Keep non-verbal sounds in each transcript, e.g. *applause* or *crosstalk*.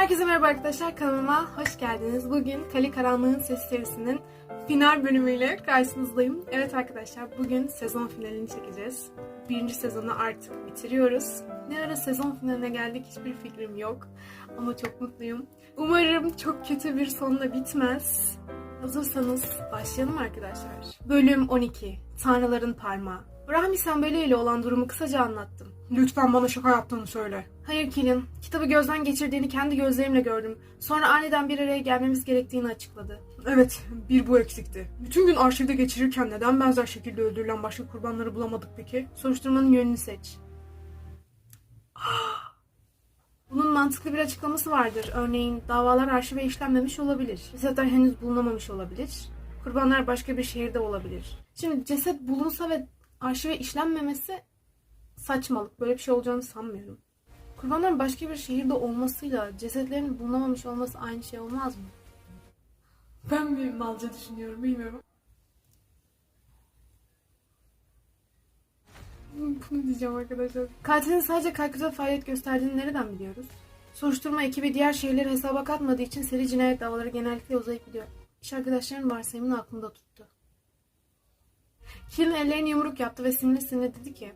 Herkese merhaba arkadaşlar kanalıma hoş geldiniz. Bugün Kale Karanlığın Sesi serisinin final bölümüyle karşınızdayım. Evet arkadaşlar bugün sezon finalini çekeceğiz. Birinci sezonu artık bitiriyoruz. Ne ara sezon finaline geldik hiçbir fikrim yok. Ama çok mutluyum. Umarım çok kötü bir sonla bitmez. Hazırsanız başlayalım arkadaşlar. Bölüm 12. Tanrıların Parmağı. Rahmi Sembele ile olan durumu kısaca anlattım. Lütfen bana şaka yaptığını söyle. Hayır Kilin. Kitabı gözden geçirdiğini kendi gözlerimle gördüm. Sonra aniden bir araya gelmemiz gerektiğini açıkladı. Evet, bir bu eksikti. Bütün gün arşivde geçirirken neden benzer şekilde öldürülen başka kurbanları bulamadık peki? Soruşturmanın yönünü seç. *gasps* Bunun mantıklı bir açıklaması vardır. Örneğin davalar arşive işlenmemiş olabilir. Cesetler henüz bulunamamış olabilir. Kurbanlar başka bir şehirde olabilir. Şimdi ceset bulunsa ve arşive işlenmemesi saçmalık. Böyle bir şey olacağını sanmıyorum. Kurbanların başka bir şehirde olmasıyla cesetlerin bulunamamış olması aynı şey olmaz mı? Ben bir malca düşünüyorum bilmiyorum. *laughs* Bunu diyeceğim arkadaşlar. Katilin sadece Kalküt'te faaliyet gösterdiğini nereden biliyoruz? Soruşturma ekibi diğer şeyleri hesaba katmadığı için seri cinayet davaları genellikle uzayıp gidiyor. İş arkadaşlarının varsayımını aklında tuttu. Kilin ellerini yumruk yaptı ve sinirli sinirli dedi ki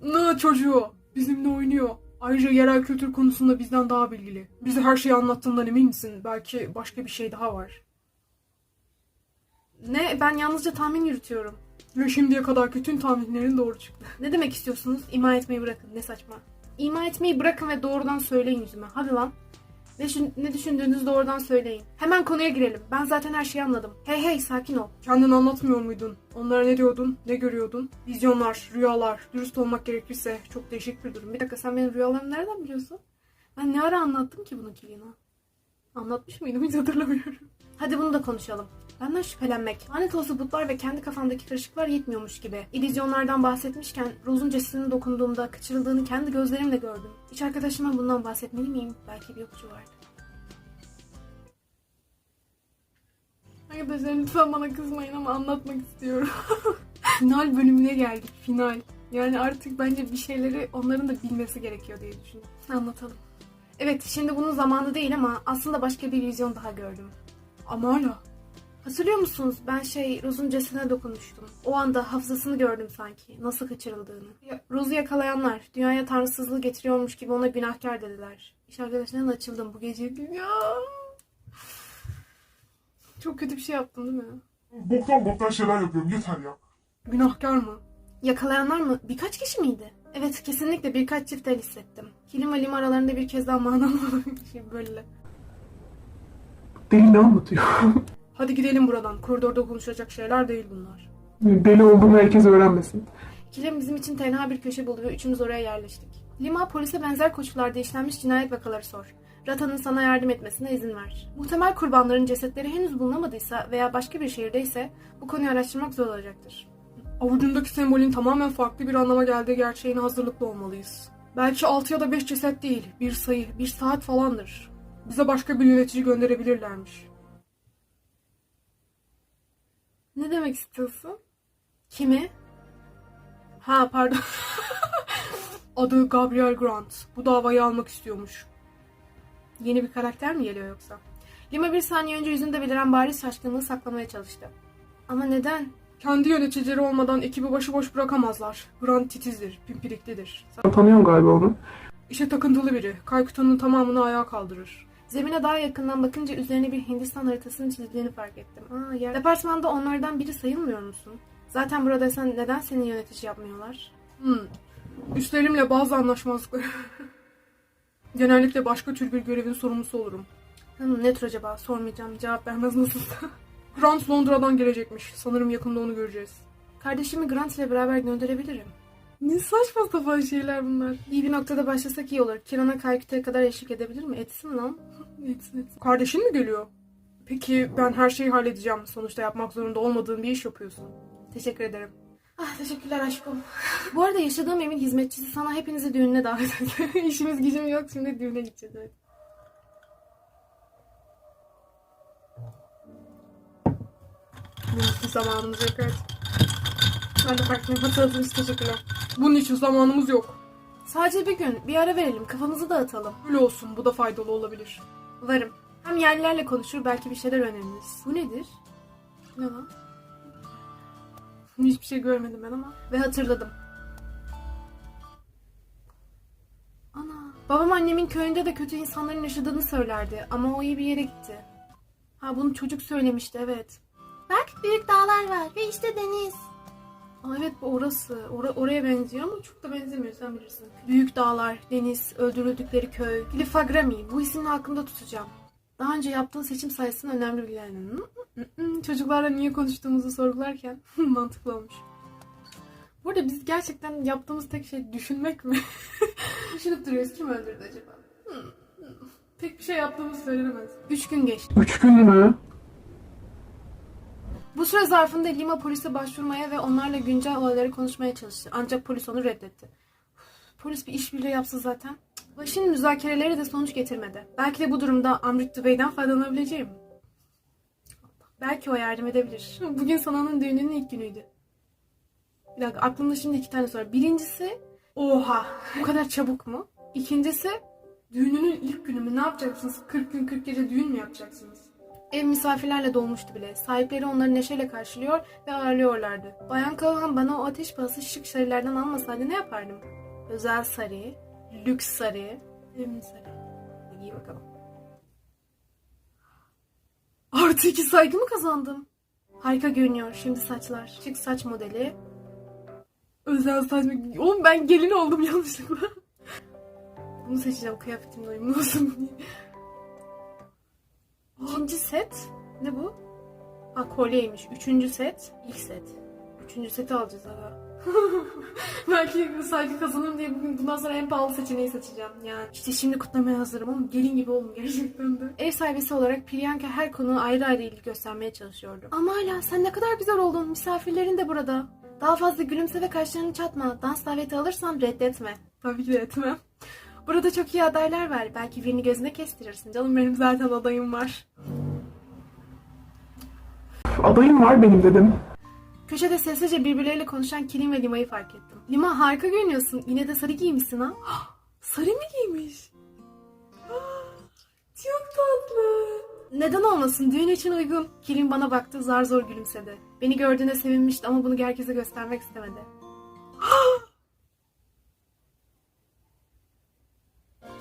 Ne çocuğu? Bizimle oynuyor. Ayrıca yerel kültür konusunda bizden daha bilgili. Bize her şeyi anlattığından emin misin? Belki başka bir şey daha var. Ne? Ben yalnızca tahmin yürütüyorum. Ve şimdiye kadarki tüm tahminlerin doğru çıktı. Ne demek istiyorsunuz? İma etmeyi bırakın. Ne saçma. İma etmeyi bırakın ve doğrudan söyleyin yüzüme. Hadi lan. Ne, düşün- ne düşündüğünüzü doğrudan söyleyin. Hemen konuya girelim. Ben zaten her şeyi anladım. Hey hey sakin ol. Kendini anlatmıyor muydun? Onlara ne diyordun? Ne görüyordun? Vizyonlar, rüyalar. Dürüst olmak gerekirse çok değişik bir durum. Bir dakika sen benim rüyalarımı nereden biliyorsun? Ben ne ara anlattım ki bunu Kilina? Anlatmış mıydım hiç hatırlamıyorum. Hadi bunu da konuşalım. Benden şüphelenmek, lanet olası butlar ve kendi kafamdaki karışıklar yetmiyormuş gibi. İllüzyonlardan bahsetmişken Rose'un cesedine dokunduğumda kaçırıldığını kendi gözlerimle gördüm. Hiç arkadaşıma bundan bahsetmeli miyim? Belki bir ipucu vardı. Arkadaşlar lütfen bana kızmayın ama anlatmak istiyorum. *laughs* final bölümüne geldik. Final. Yani artık bence bir şeyleri onların da bilmesi gerekiyor diye düşünüyorum. Anlatalım. Evet şimdi bunun zamanı değil ama aslında başka bir vizyon daha gördüm. Ama hala. Hatırlıyor musunuz? Ben şey Rose'un cesedine dokunmuştum. O anda hafızasını gördüm sanki. Nasıl kaçırıldığını. Ya, Rose'u yakalayanlar dünyaya tanrısızlığı getiriyormuş gibi ona günahkar dediler. İş arkadaşlarına açıldım bu gece. Ya. Çok kötü bir şey yaptım değil mi? Boktan boktan şeyler yapıyorum yeter ya. Günahkar mı? Yakalayanlar mı? Birkaç kişi miydi? Evet kesinlikle birkaç çift el hissettim. Kilim ve Lim aralarında bir kez daha manalı *laughs* bir şey böyle. Deli ne anlatıyor? Hadi gidelim buradan. Koridorda konuşacak şeyler değil bunlar. Deli olduğumu herkes öğrenmesin. Kilim bizim için tenha bir köşe buldu ve üçümüz oraya yerleştik. Lima polise benzer koşullarda işlenmiş cinayet vakaları sor. Rata'nın sana yardım etmesine izin ver. Muhtemel kurbanların cesetleri henüz bulunamadıysa veya başka bir şehirdeyse bu konuyu araştırmak zor olacaktır. Avucundaki sembolün tamamen farklı bir anlama geldiği gerçeğine hazırlıklı olmalıyız. Belki 6 ya da 5 ceset değil, bir sayı, bir saat falandır. Bize başka bir yönetici gönderebilirlermiş. Ne demek istiyorsun? Kimi? Ha pardon. *laughs* Adı Gabriel Grant. Bu davayı almak istiyormuş. Yeni bir karakter mi geliyor yoksa? Lima bir saniye önce yüzünde beliren bariz şaşkınlığı saklamaya çalıştı. Ama neden? Kendi yöneticileri olmadan ekibi başıboş bırakamazlar. Grant titizdir, pimpiriklidir. Tanıyorum galiba onu. İşe takıntılı biri. Kalküta'nın tamamını ayağa kaldırır. Zemine daha yakından bakınca üzerine bir Hindistan haritasının çizildiğini fark ettim. Aa, yer... Departmanda onlardan biri sayılmıyor musun? Zaten buradaysan neden seni yönetici yapmıyorlar? Hmm. Üstlerimle bazı anlaşmazlıklar. *laughs* Genellikle başka tür bir görevin sorumlusu olurum. Hmm, ne tür acaba? Sormayacağım. Cevap vermez nasılsa. *laughs* Grant Londra'dan gelecekmiş. Sanırım yakında onu göreceğiz. Kardeşimi Grant ile beraber gönderebilirim. Ne saçma sapan şeyler bunlar. İyi bir noktada başlasak iyi olur. Kiran'a Kalküta'ya kadar eşlik edebilir mi? Etsin lan. *laughs* etsin etsin. Kardeşin mi geliyor? Peki ben her şeyi halledeceğim. Sonuçta yapmak zorunda olmadığın bir iş yapıyorsun. Teşekkür ederim. Ah teşekkürler aşkım. *laughs* Bu arada yaşadığım evin hizmetçisi sana hepinizi düğününe davet etti. *laughs* İşimiz gücüm yok şimdi düğüne gideceğiz evet. İçin zamanımız yok evet. Ben de farklı hatırladığınız için teşekkürler. Bunun için zamanımız yok. Sadece bir gün bir ara verelim kafamızı dağıtalım. Öyle olsun bu da faydalı olabilir. Varım. Hem yerlilerle konuşur belki bir şeyler öneririz. Bu nedir? Ne lan? Hiçbir şey görmedim ben ama. Ve hatırladım. Ana. Babam annemin köyünde de kötü insanların yaşadığını söylerdi. Ama o iyi bir yere gitti. Ha bunu çocuk söylemişti evet. Bak büyük dağlar var ve işte deniz. Aa, evet bu orası. Ora- oraya benziyor ama çok da benzemiyor sen bilirsin. Büyük dağlar, deniz, öldürüldükleri köy. Gilifagrami. Bu isimle aklımda tutacağım. Daha önce yaptığın seçim sayesinde önemli bilgilerini. Çocuklarla niye konuştuğumuzu sorgularken *laughs* mantıklı olmuş. Burada biz gerçekten yaptığımız tek şey düşünmek mi? *laughs* Düşünüp duruyoruz. Kim öldürdü acaba? Pek bir şey yaptığımız söylenemez. Üç gün geçti. Üç gün mü? Bu süre zarfında Lima polise başvurmaya ve onlarla güncel olayları konuşmaya çalıştı. Ancak polis onu reddetti. Polis bir işbirliği yapsa zaten. Başın müzakereleri de sonuç getirmedi. Belki de bu durumda Amrit Bey'den faydalanabileceğim. Belki o yardım edebilir. Bugün Sana'nın düğününün ilk günüydü. Bir dakika aklımda şimdi iki tane soru. Birincisi oha bu kadar çabuk mu? İkincisi düğününün ilk günü mü? Ne yapacaksınız? 40 gün 40 gece düğün mü yapacaksınız? Ev misafirlerle dolmuştu bile. Sahipleri onları neşeyle karşılıyor ve ağırlıyorlardı. Bayan Kahan bana o ateş pahası şık sarılardan almasaydı ne yapardım? Özel sarı, lüks sarı, emin sarı. Giy bakalım. Artı iki saygı mı kazandım? Harika görünüyor. Şimdi saçlar. Şık saç modeli. Özel saç? Oğlum ben gelin oldum yanlışlıkla. *laughs* Bunu seçeceğim kıyafetimle uyumlu olsun diye. *laughs* İkinci set. Ne bu? Ha kolyeymiş. Üçüncü set. ilk set. Üçüncü seti alacağız aga. *laughs* Belki saygı kazanırım diye bugün bundan sonra en pahalı seçeneği seçeceğim. Yani işte şimdi kutlamaya hazırım ama gelin gibi olun gerçekten de. Ev sahibesi olarak Priyanka her konuya ayrı ayrı ilgi göstermeye çalışıyordu. Ama hala sen ne kadar güzel oldun. Misafirlerin de burada. Daha fazla gülümse ve kaşlarını çatma. Dans daveti alırsan reddetme. Tabii ki de etmem. Burada çok iyi adaylar var. Belki birini gözüne kestirirsin. Canım benim zaten adayım var. Adayım var benim dedim. Köşede sessizce birbirleriyle konuşan Kirin ve Lima'yı fark ettim. Lima harika görünüyorsun. Yine de sarı giymişsin ha. *gasps* sarı mı giymiş? *gasps* Çok tatlı. Neden olmasın? Düğün için uygun. Kirin bana baktı zar zor gülümsedi. Beni gördüğünde sevinmişti ama bunu herkese göstermek istemedi. *gasps*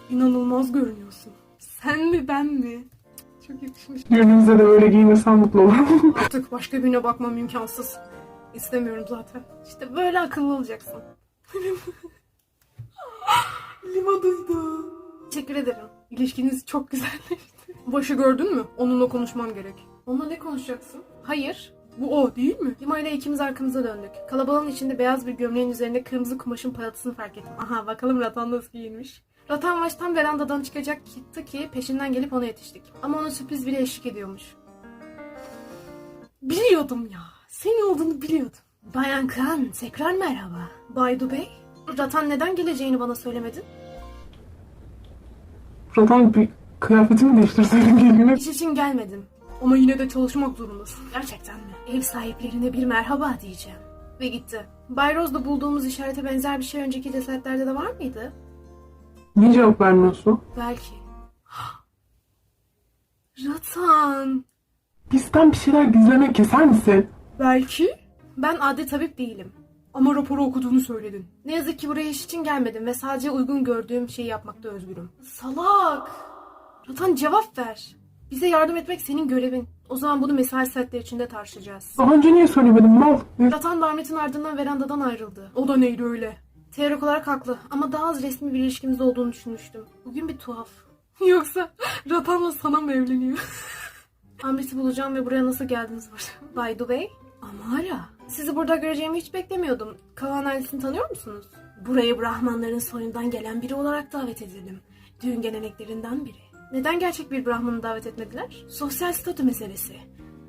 İnanılmaz görünüyorsun. Sen mi ben mi? Çok yakışmış. Düğünümüzde de böyle giyinirsen mutlu olurum. *laughs* Artık başka birine bakmam imkansız. İstemiyorum zaten. İşte böyle akıllı olacaksın. *laughs* Lima duydu. Teşekkür ederim. İlişkiniz çok güzelleşti. Başı gördün mü? Onunla konuşmam gerek. Onunla ne konuşacaksın? Hayır. Bu o değil mi? Lima ile ikimiz arkamıza döndük. Kalabalığın içinde beyaz bir gömleğin üzerinde kırmızı kumaşın parıltısını fark ettim. Aha bakalım Ratan nasıl giyinmiş. Ratan baştan verandadan çıkacaktı ki peşinden gelip ona yetiştik. Ama ona sürpriz biri eşlik ediyormuş. Biliyordum ya. Senin olduğunu biliyordum. Bayan Khan, tekrar merhaba. Baydu Bey, Ratan neden geleceğini bana söylemedin? Zaten bir kıyafetimi değiştirseydim *laughs* geline. İş için gelmedim. Ama yine de çalışmak zorundasın. Gerçekten mi? Ev sahiplerine bir merhaba diyeceğim. Ve gitti. Bay Rose'da bulduğumuz işarete benzer bir şey önceki cesetlerde de var mıydı? Niye cevap vermiyorsun? Belki. *gasps* Ratan. Bizden bir şeyler gizlemek keser misin? Belki. Ben adli tabip değilim. Ama raporu okuduğunu söyledin. Ne yazık ki buraya iş için gelmedim ve sadece uygun gördüğüm şeyi yapmakta özgürüm. Salak! Ratan cevap ver. Bize yardım etmek senin görevin. O zaman bunu mesai saatleri içinde tartışacağız. Daha önce niye söylemedin mal? Ratan Darmet'in ardından verandadan ayrıldı. O da neydi öyle? Teorik olarak haklı ama daha az resmi bir ilişkimiz olduğunu düşünmüştüm. Bugün bir tuhaf. *laughs* Yoksa Ratan'la sana mı evleniyor? *laughs* Amrit'i bulacağım ve buraya nasıl geldiniz burada? *laughs* By the way, Amara. Sizi burada göreceğimi hiç beklemiyordum. Kavan ailesini tanıyor musunuz? Buraya Brahmanların soyundan gelen biri olarak davet edildim. Düğün geleneklerinden biri. Neden gerçek bir Brahman'ı davet etmediler? Sosyal statü meselesi.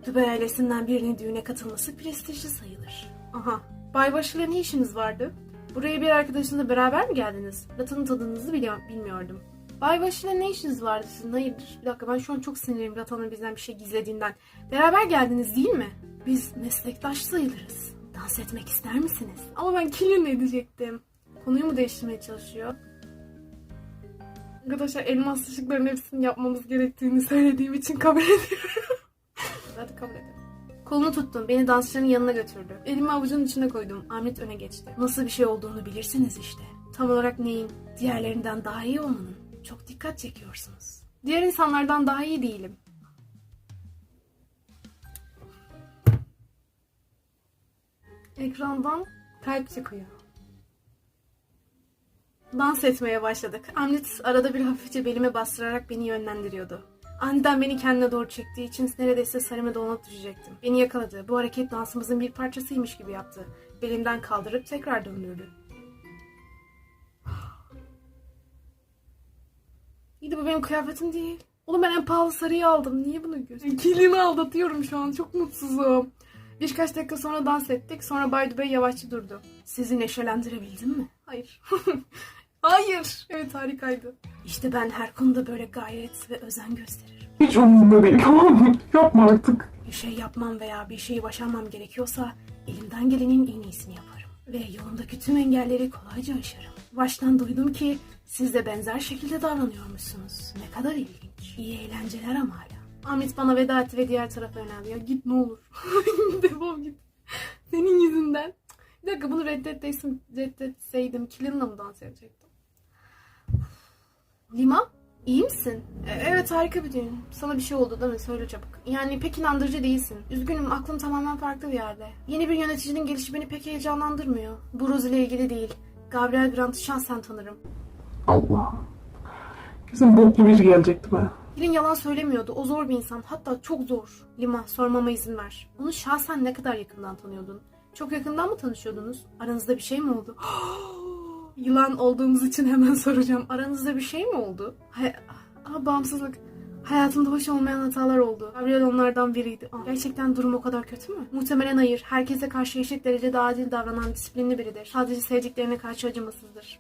Tübe ailesinden birinin düğüne katılması prestijli sayılır. Aha. Baybaşı ile ne işiniz vardı? Buraya bir arkadaşınızla beraber mi geldiniz? Latanın tadınızı biliyor- bilmiyordum. Baybaşı ile ne işiniz vardı sizin? Hayırdır? Bir dakika ben şu an çok sinirliyim Latan'ın bizden bir şey gizlediğinden. Beraber geldiniz değil mi? Biz meslektaş sayılırız. Dans etmek ister misiniz? Ama ben kiminle edecektim? Konuyu mu değiştirmeye çalışıyor? Arkadaşlar elmas ışıkların hepsini yapmamız gerektiğini söylediğim için kabul ediyorum. *laughs* Hadi kabul edelim. Kolunu tuttum. Beni dansçının yanına götürdü. Elimi avucunun içine koydum. Ahmet öne geçti. Nasıl bir şey olduğunu bilirsiniz işte. Tam olarak neyin? Diğerlerinden daha iyi olmanın. Çok dikkat çekiyorsunuz. Diğer insanlardan daha iyi değilim. Ekrandan kalp çıkıyor. Dans etmeye başladık. Amrit arada bir hafifçe belime bastırarak beni yönlendiriyordu. Aniden beni kendine doğru çektiği için neredeyse sarıma dolanıp düşecektim. Beni yakaladı. Bu hareket dansımızın bir parçasıymış gibi yaptı. Belimden kaldırıp tekrar döndürdü. *gasps* İyi de bu benim kıyafetim değil. Oğlum ben en pahalı sarıyı aldım. Niye bunu gösteriyorsun? Kilini aldatıyorum şu an. Çok mutsuzum. Birkaç dakika sonra dans ettik. Sonra Bay Dubey yavaşça durdu. Sizi neşelendirebildim mi? Hayır. *laughs* Hayır. Evet harikaydı. İşte ben her konuda böyle gayret ve özen gösteririm. Hiç umurumda değil tamam mı? Yapma artık. Bir şey yapmam veya bir şeyi başarmam gerekiyorsa elimden gelenin en iyisini yaparım. Ve yolumdaki tüm engelleri kolayca aşarım. Baştan duydum ki siz de benzer şekilde davranıyormuşsunuz. Ne kadar ilginç. İyi eğlenceler ama hala. Ahmet bana veda etti ve diğer tarafa yöneldi. Ya git ne olur. *laughs* Defol git. Senin yüzünden. Bir dakika bunu reddetseydim, reddetseydim Killin'la mı dans edecektim? Lima? İyi misin? E, evet harika bir düğün. Sana bir şey oldu değil mi? Söyle çabuk. Yani pek inandırıcı değilsin. Üzgünüm aklım tamamen farklı bir yerde. Yeni bir yöneticinin gelişi beni pek heyecanlandırmıyor. Bu Rose ile ilgili değil. Gabriel Grant'ı şahsen tanırım. Allah. Kesin boklu bir gelecekti be. Hilin yalan söylemiyordu. O zor bir insan. Hatta çok zor. Lima sormama izin ver. Onu şahsen ne kadar yakından tanıyordun? Çok yakından mı tanışıyordunuz? Aranızda bir şey mi oldu? *gasps* Yılan olduğumuz için hemen *laughs* soracağım. Aranızda bir şey mi oldu? Hay Aa, bağımsızlık. Hayatımda hoş olmayan hatalar oldu. Gabriel onlardan biriydi. Aa, gerçekten durum o kadar kötü mü? Muhtemelen hayır. Herkese karşı eşit derecede adil davranan disiplinli biridir. Sadece sevdiklerine karşı acımasızdır.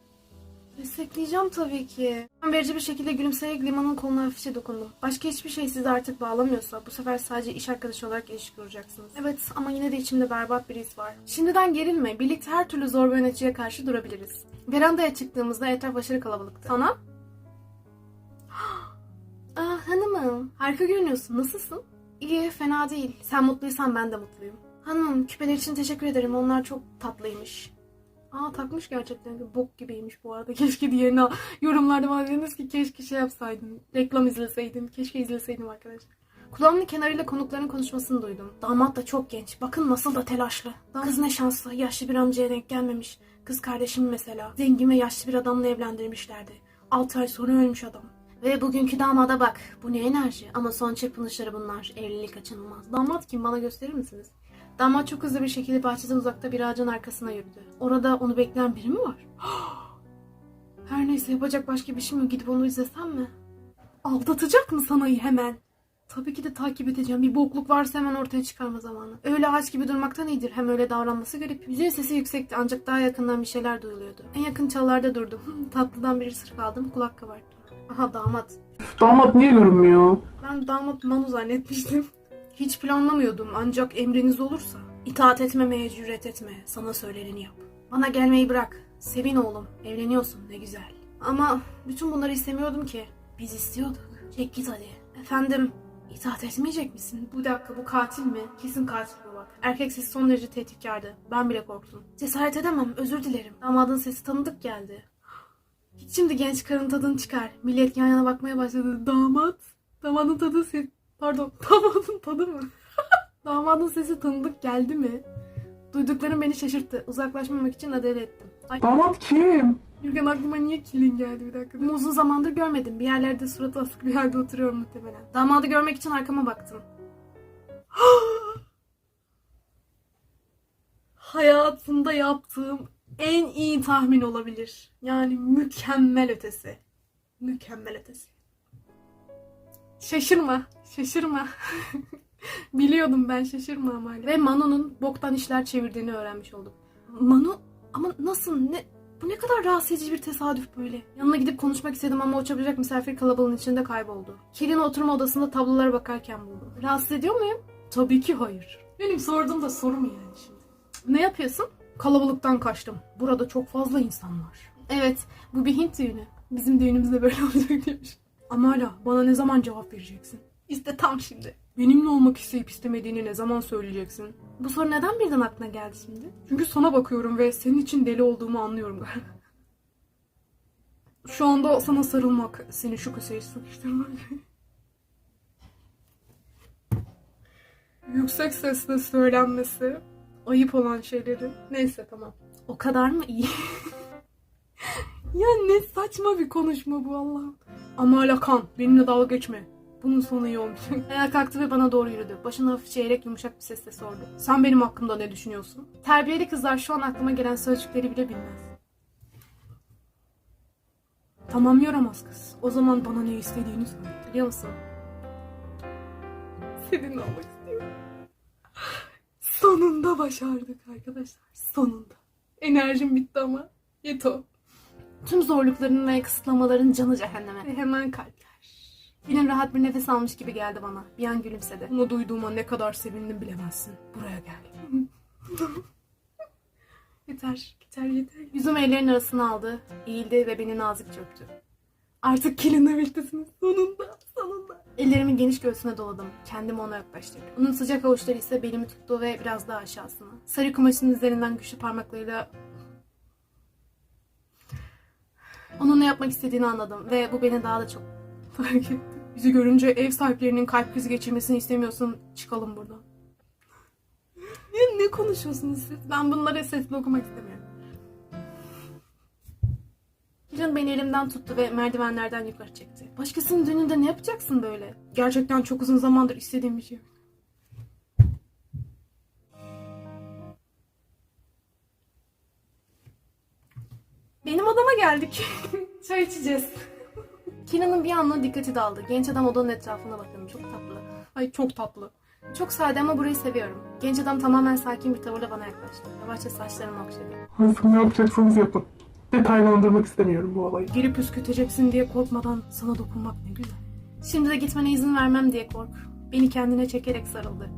Destekleyeceğim tabii ki. Ben verici bir şekilde gülümseyerek limanın koluna hafifçe dokundum. Başka hiçbir şey sizi artık bağlamıyorsa bu sefer sadece iş arkadaşı olarak ilişki kuracaksınız. Evet ama yine de içimde berbat bir his var. Şimdiden gerilme. Birlikte her türlü zor bir yöneticiye karşı durabiliriz. Verandaya çıktığımızda etraf aşırı kalabalıktı. Sana? Aa hanımım. Harika görünüyorsun. Nasılsın? İyi, fena değil. Sen mutluysan ben de mutluyum. Hanımım, küpeler için teşekkür ederim. Onlar çok tatlıymış. Aa takmış gerçekten. Bok gibiymiş bu arada. *laughs* Keşke diğerini al. Yorumlarda bana dediniz ki keşke şey yapsaydın. Reklam izleseydim. Keşke izleseydim arkadaşlar. Kulağımın kenarıyla konukların konuşmasını duydum. Damat da çok genç. Bakın nasıl da telaşlı. Kız ne şanslı. Yaşlı bir amcaya denk gelmemiş. Kız kardeşim mesela. Zengin ve yaşlı bir adamla evlendirmişlerdi. 6 ay sonra ölmüş adam. Ve bugünkü damada bak. Bu ne enerji. Ama son çırpınışları bunlar. Evlilik kaçınılmaz. Damat kim? Bana gösterir misiniz? Damat çok hızlı bir şekilde bahçeden uzakta bir ağacın arkasına yürüdü. Orada onu bekleyen biri mi var? *gasps* Her neyse yapacak başka bir şey mi? Gidip onu izlesem mi? Aldatacak mı sanayı hemen? Tabii ki de takip edeceğim. Bir bokluk varsa hemen ortaya çıkarma zamanı. Öyle ağaç gibi durmaktan iyidir. Hem öyle davranması garip. Yüzüğün sesi yüksekti ancak daha yakından bir şeyler duyuluyordu. En yakın çallarda durdum. Tatlıdan bir ısırık aldım. Kulak kabarttım. Aha damat. Damat niye görünmüyor? Ben damat Manu zannetmiştim. Hiç planlamıyordum ancak emriniz olursa. İtaat etmemeye cüret etme. Sana söyleneni yap. Bana gelmeyi bırak. Sevin oğlum. Evleniyorsun ne güzel. Ama bütün bunları istemiyordum ki. Biz istiyorduk. Çek git hadi. Efendim itaat etmeyecek misin? Bu dakika bu katil mi? Kesin katil bu. Erkek sesi son derece tehditkardı. Ben bile korktum. Cesaret edemem özür dilerim. Damadın sesi tanıdık geldi. Şimdi genç karın tadını çıkar. Millet yan yana bakmaya başladı. Damat. Damadın tadı ses... Pardon. *laughs* Damadın tadı mı? *laughs* Damadın sesi tanıdık geldi mi? Duyduklarım beni şaşırttı. Uzaklaşmamak için acele ettim. Ay Damat kim? Gürgen aklıma niye kilin geldi bir dakika. Bunu uzun zamandır görmedim. Bir yerlerde suratı asık bir yerde oturuyorum muhtemelen. Damadı görmek için arkama baktım. *gasps* Hayatımda yaptığım en iyi tahmin olabilir. Yani mükemmel ötesi. Mükemmel ötesi. Şaşırma, şaşırma. *laughs* Biliyordum ben şaşırma ama. Ve Manu'nun boktan işler çevirdiğini öğrenmiş oldum. Manu ama nasıl ne bu ne kadar rahatsız edici bir tesadüf böyle. Yanına gidip konuşmak istedim ama o çabucak misafir kalabalığın içinde kayboldu. Kilin oturma odasında tablolara bakarken buldum. Rahatsız ediyor muyum? Tabii ki hayır. Benim sorduğum da soru mu yani şimdi? Ne yapıyorsun? Kalabalıktan kaçtım. Burada çok fazla insan var. Evet, bu bir Hint düğünü. Bizim düğünümüzde böyle *laughs* olacak demiş. Ama hala bana ne zaman cevap vereceksin? İşte tam şimdi. Benimle olmak isteyip istemediğini ne zaman söyleyeceksin? Bu soru neden birden aklına geldi şimdi? Çünkü sana bakıyorum ve senin için deli olduğumu anlıyorum galiba. Şu anda sana sarılmak, seni şu köşeye sıkıştırmak. Yüksek sesle söylenmesi, ayıp olan şeyleri. Neyse tamam. O kadar mı iyi? ya ne saçma bir konuşma bu Allah'ım. Ama hala kan, benimle dalga geçme. Bunun sonu iyi olmayacak. Ayağa *laughs* kalktı ve bana doğru yürüdü. Başını hafifçe eğerek yumuşak bir sesle sordu. Sen benim hakkımda ne düşünüyorsun? Terbiyeli kızlar şu an aklıma gelen sözcükleri bile bilmez. Tamam yaramaz kız. O zaman bana ne istediğini söyle. Biliyor musun? Seninle olmak istiyorum. Sonunda başardık arkadaşlar. Sonunda. Enerjim bitti ama. Yeto. Tüm zorlukların ve kısıtlamaların canı cehenneme. Ve hemen kalpler. Filin rahat bir nefes almış gibi geldi bana. Bir an gülümsedi. Bunu duyduğuma ne kadar sevindim bilemezsin. Buraya gel. *laughs* yeter, yeter, yeter. Yüzüm ellerin arasına aldı. Eğildi ve beni nazikçe öptü. Artık kilinle birliktesiniz. Sonunda, sonunda. Ellerimi geniş göğsüne doladım. Kendimi ona yaklaştırdım. Onun sıcak avuçları ise belimi tuttu ve biraz daha aşağısına. Sarı kumaşın üzerinden güçlü parmaklarıyla onun ne yapmak istediğini anladım ve bu beni daha da çok fark etti. Bizi görünce ev sahiplerinin kalp krizi geçirmesini istemiyorsun. Çıkalım buradan. Ne, ne konuşuyorsunuz siz? Ben bunları sesli okumak istemiyorum. Kiran beni elimden tuttu ve merdivenlerden yukarı çekti. Başkasının düğününde ne yapacaksın böyle? Gerçekten çok uzun zamandır istediğim bir şey. Benim odama geldik. *laughs* Çay içeceğiz. Kina'nın bir anlığa dikkati daldı. Genç adam odanın etrafına bakın. Çok tatlı. Ay çok tatlı. Çok sade ama burayı seviyorum. Genç adam tamamen sakin bir tavırla bana yaklaştı. Yavaşça saçlarımı okşadı. Nasıl ne yapacaksanız yapın. Detaylandırmak istemiyorum bu olayı. Geri püskürteceksin diye korkmadan sana dokunmak ne güzel. Şimdi de gitmene izin vermem diye kork. Beni kendine çekerek sarıldı.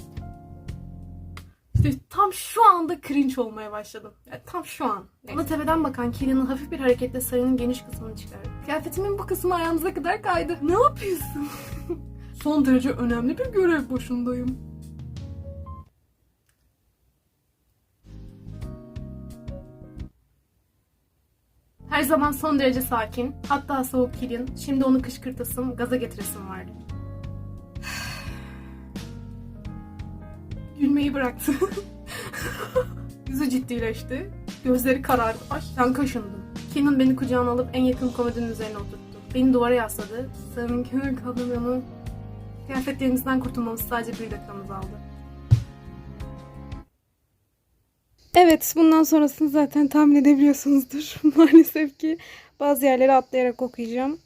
İşte tam şu anda cringe olmaya başladım. Yani tam şu an. Bana tepeden bakan Keelan'ın hafif bir hareketle sarının geniş kısmını çıkardı. Kıyafetimin bu kısmı ayağımıza kadar kaydı. Ne yapıyorsun? *laughs* Son derece önemli bir görev başındayım. Her zaman son derece sakin, hatta soğuk Kilin. Şimdi onu kışkırtasım, gaza getiresim vardı. Gülmeyi bıraktı. *laughs* Yüzü ciddileşti. Gözleri karardı. Ay sen kaşındın. Kenan beni kucağına alıp en yakın komodinin üzerine oturttu. Beni duvara yasladı. Sarının kenarı kaldırmanı. Kıyafetlerimizden kurtulmamız sadece bir dakikamız aldı. Evet, bundan sonrasını zaten tahmin edebiliyorsunuzdur. *laughs* Maalesef ki bazı yerleri atlayarak okuyacağım.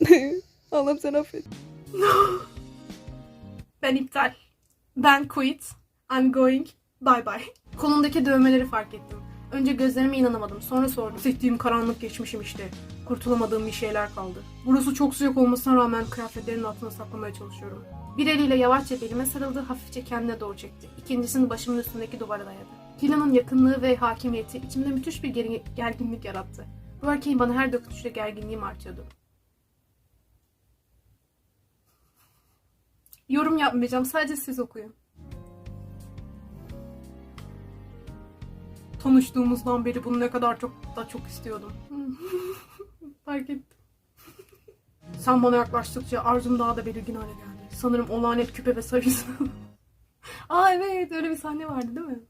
*laughs* Allah'ım sen affet. Ben iptal. Ben quit. I'm going. Bye bye. Kolundaki dövmeleri fark ettim. Önce gözlerime inanamadım. Sonra sordum. Hissettiğim karanlık geçmişim işte. Kurtulamadığım bir şeyler kaldı. Burası çok sıcak olmasına rağmen kıyafetlerin altına saklamaya çalışıyorum. Bir eliyle yavaşça belime sarıldı, hafifçe kendine doğru çekti. İkincisini başımın üstündeki duvara dayadı. Kila'nın yakınlığı ve hakimiyeti içimde müthiş bir gerginlik yarattı. Bu erkeğin bana her dokunuşta gerginliğim artıyordu. Yorum yapmayacağım, sadece siz okuyun. Tanıştığımızdan beri bunu ne kadar çok da çok istiyordum. *laughs* Fark ettim. Sen bana yaklaştıkça arzum daha da belirgin hale geldi. Sanırım o lanet küpe ve sarısı. *laughs* Aa evet öyle bir sahne vardı değil mi?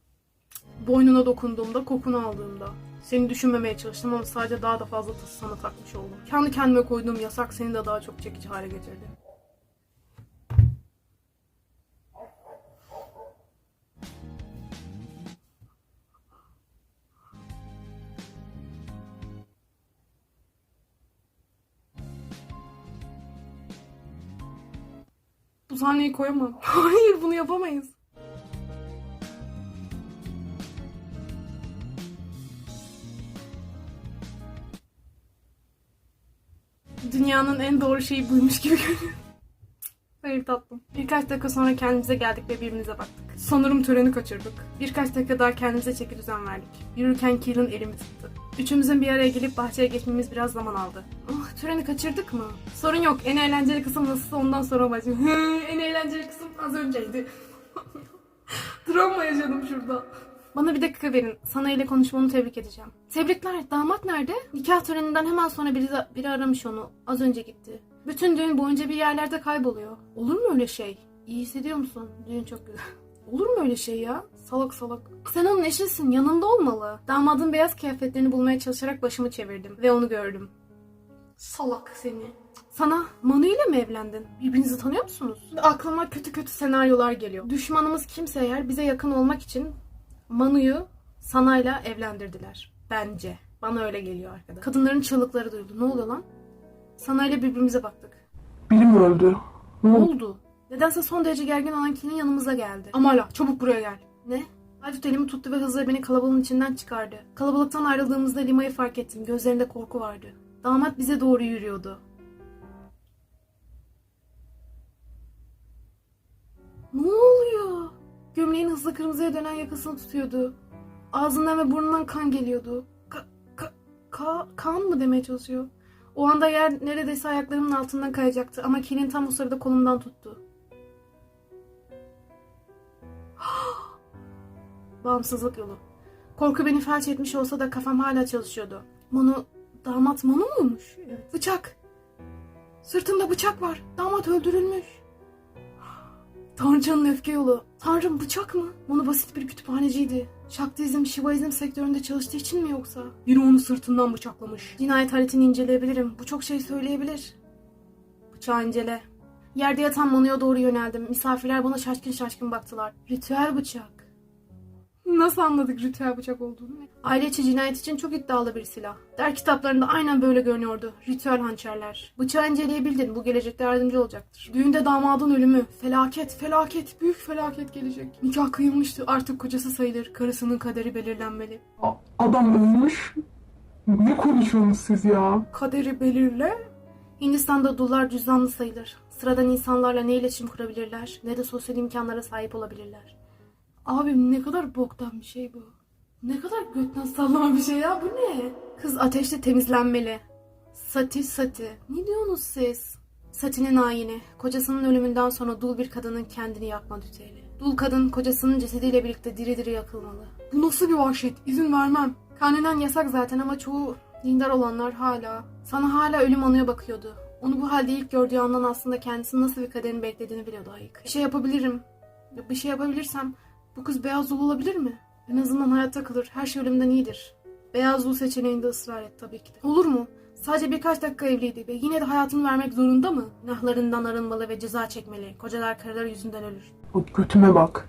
Boynuna dokunduğumda, kokunu aldığımda. Seni düşünmemeye çalıştım ama sadece daha da fazla sana takmış oldum. Kendi kendime koyduğum yasak seni de daha çok çekici hale getirdi. Sahneyi koyamam. *laughs* Hayır bunu yapamayız. Dünyanın en doğru şeyi buymuş gibi görünüyor. Hayır tatlım. Birkaç dakika sonra kendimize geldik ve birbirimize baktık. Sanırım töreni kaçırdık. Birkaç dakika daha kendimize çeki düzen verdik. Yürürken Keelan elimi tuttu. Üçümüzün bir araya gelip bahçeye geçmemiz biraz zaman aldı. Ah, töreni kaçırdık mı? Sorun yok. En eğlenceli kısım nasılsa ondan sonra başlıyor. en eğlenceli kısım az önceydi. *laughs* Travma yaşadım şurada. Bana bir dakika verin. Sana ile konuşmanı tebrik edeceğim. Tebrikler. Damat nerede? Nikah töreninden hemen sonra biri, biri aramış onu. Az önce gitti. Bütün düğün boyunca bir yerlerde kayboluyor. Olur mu öyle şey? İyi hissediyor musun? Düğün çok güzel. Olur mu öyle şey ya? Salak salak. Sen onun eşisin. Yanında olmalı. Damadın beyaz kıyafetlerini bulmaya çalışarak başımı çevirdim. Ve onu gördüm. Salak seni. Sana Manu ile mi evlendin? Birbirinizi tanıyor musunuz? Aklıma kötü kötü senaryolar geliyor. Düşmanımız kimse eğer bize yakın olmak için Manu'yu Sana'yla evlendirdiler. Bence. Bana öyle geliyor arkada. Kadınların çığlıkları duyuldu. Ne oluyor lan? Sana'yla birbirimize baktık. Biri mi öldü? Ne oldu? Nedense son derece gergin olan Keelan yanımıza geldi. Amala çabuk buraya gel. Ne? Haydut elimi tuttu ve hızla beni kalabalığın içinden çıkardı. Kalabalıktan ayrıldığımızda Lima'yı fark ettim. Gözlerinde korku vardı. Damat bize doğru yürüyordu. Ne oluyor? Gömleğin hızlı kırmızıya dönen yakasını tutuyordu. Ağzından ve burnundan kan geliyordu. Ka, ka, ka- kan mı demeye çalışıyor? O anda yer neredeyse ayaklarımın altından kayacaktı ama Kelin tam o sırada kolumdan tuttu. Bağımsızlık yolu. Korku beni felç etmiş olsa da kafam hala çalışıyordu. Manu, damat Manu muymuş? Evet. Bıçak. Sırtımda bıçak var. Damat öldürülmüş. Tanrıcanın öfke yolu. Tanrım bıçak mı? Manu basit bir kütüphaneciydi. Şaktizm, şivaizm sektöründe çalıştığı için mi yoksa? Biri onu sırtından bıçaklamış. Cinayet aletini inceleyebilirim. Bu çok şey söyleyebilir. Bıçağı incele. Yerde yatan Manu'ya doğru yöneldim. Misafirler bana şaşkın şaşkın baktılar. Ritüel bıçak. Nasıl anladık ritüel bıçak olduğunu? Aile içi cinayet için çok iddialı bir silah. Der kitaplarında aynen böyle görünüyordu. Ritüel hançerler. Bıçağı inceleyebildin. Bu gelecekte yardımcı olacaktır. Düğünde damadın ölümü. Felaket, felaket, büyük felaket gelecek. Nikah kıyılmıştı. Artık kocası sayılır. Karısının kaderi belirlenmeli. A- adam ölmüş. Ne konuşuyorsunuz siz ya? Kaderi belirle. Hindistan'da dolar cüzdanlı sayılır. Sıradan insanlarla ne iletişim kurabilirler ne de sosyal imkanlara sahip olabilirler. Abi ne kadar boktan bir şey bu. Ne kadar götten sallama bir şey ya bu ne? Kız ateşte temizlenmeli. Sati sati. Ne diyorsunuz siz? Sati'nin ayini. Kocasının ölümünden sonra dul bir kadının kendini yakma ritüeli. Dul kadın kocasının cesediyle birlikte diri diri yakılmalı. Bu nasıl bir vahşet? İzin vermem. Kanunen yasak zaten ama çoğu dindar olanlar hala. Sana hala ölüm anıya bakıyordu. Onu bu halde ilk gördüğü andan aslında kendisinin nasıl bir kaderin beklediğini biliyordu Ayık. Bir şey yapabilirim. Bir şey yapabilirsem bu kız beyaz dul olabilir mi? En azından hayatta kalır. Her şey ölümden iyidir. Beyaz dul seçeneğinde ısrar et tabii ki de. Olur mu? Sadece birkaç dakika evliydi ve yine de hayatını vermek zorunda mı? Günahlarından arınmalı ve ceza çekmeli. Kocalar karıları yüzünden ölür. O götüme bak.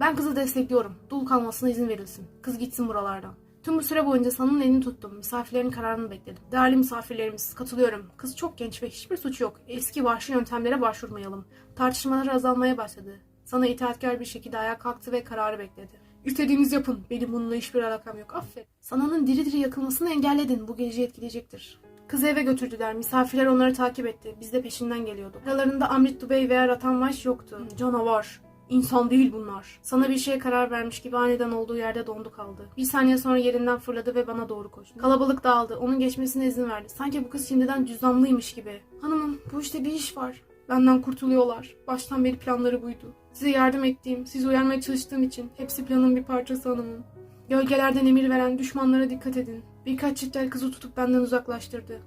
Ben kızı destekliyorum. Dul kalmasına izin verilsin. Kız gitsin buralardan. Tüm bu süre boyunca San'ın elini tuttum. Misafirlerin kararını bekledim. Değerli misafirlerimiz, katılıyorum. Kız çok genç ve hiçbir suçu yok. Eski vahşi yöntemlere başvurmayalım. Tartışmalar azalmaya başladı. Sana itaatkar bir şekilde ayağa kalktı ve kararı bekledi. İstediğiniz yapın. Benim bununla hiçbir alakam yok. Aferin. Sana'nın diri diri yakılmasını engelledin. Bu geleceği etkileyecektir. Kızı eve götürdüler. Misafirler onları takip etti. Biz de peşinden geliyorduk. Aralarında Amrit Dubey veya Ratan Vaş yoktu. Canavar. İnsan değil bunlar. Sana bir şeye karar vermiş gibi aniden olduğu yerde dondu kaldı. Bir saniye sonra yerinden fırladı ve bana doğru koştu. Kalabalık dağıldı. Onun geçmesine izin verdi. Sanki bu kız şimdiden cüzdanlıymış gibi. Hanımım bu işte bir iş var. Benden kurtuluyorlar. Baştan beri planları buydu. Size yardım ettiğim, sizi uyarmaya çalıştığım için hepsi planın bir parçası hanımım. Gölgelerden emir veren düşmanlara dikkat edin. Birkaç çift el kızı tutup benden uzaklaştırdı.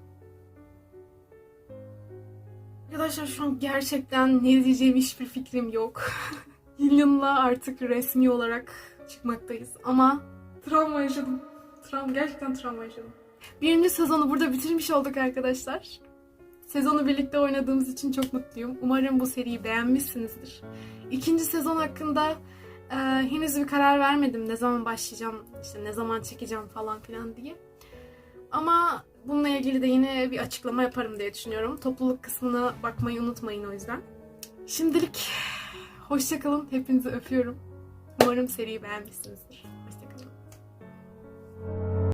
Arkadaşlar şu an gerçekten ne diyeceğim hiçbir fikrim yok. *laughs* Yılınla artık resmi olarak çıkmaktayız. Ama travma yaşadım. Travma, gerçekten travma yaşadım. Birinci sezonu burada bitirmiş olduk arkadaşlar. Sezonu birlikte oynadığımız için çok mutluyum. Umarım bu seriyi beğenmişsinizdir. İkinci sezon hakkında e, henüz bir karar vermedim. Ne zaman başlayacağım, işte ne zaman çekeceğim falan filan diye. Ama bununla ilgili de yine bir açıklama yaparım diye düşünüyorum. Topluluk kısmına bakmayı unutmayın o yüzden. Şimdilik hoşçakalın. Hepinizi öpüyorum. Umarım seriyi beğenmişsinizdir.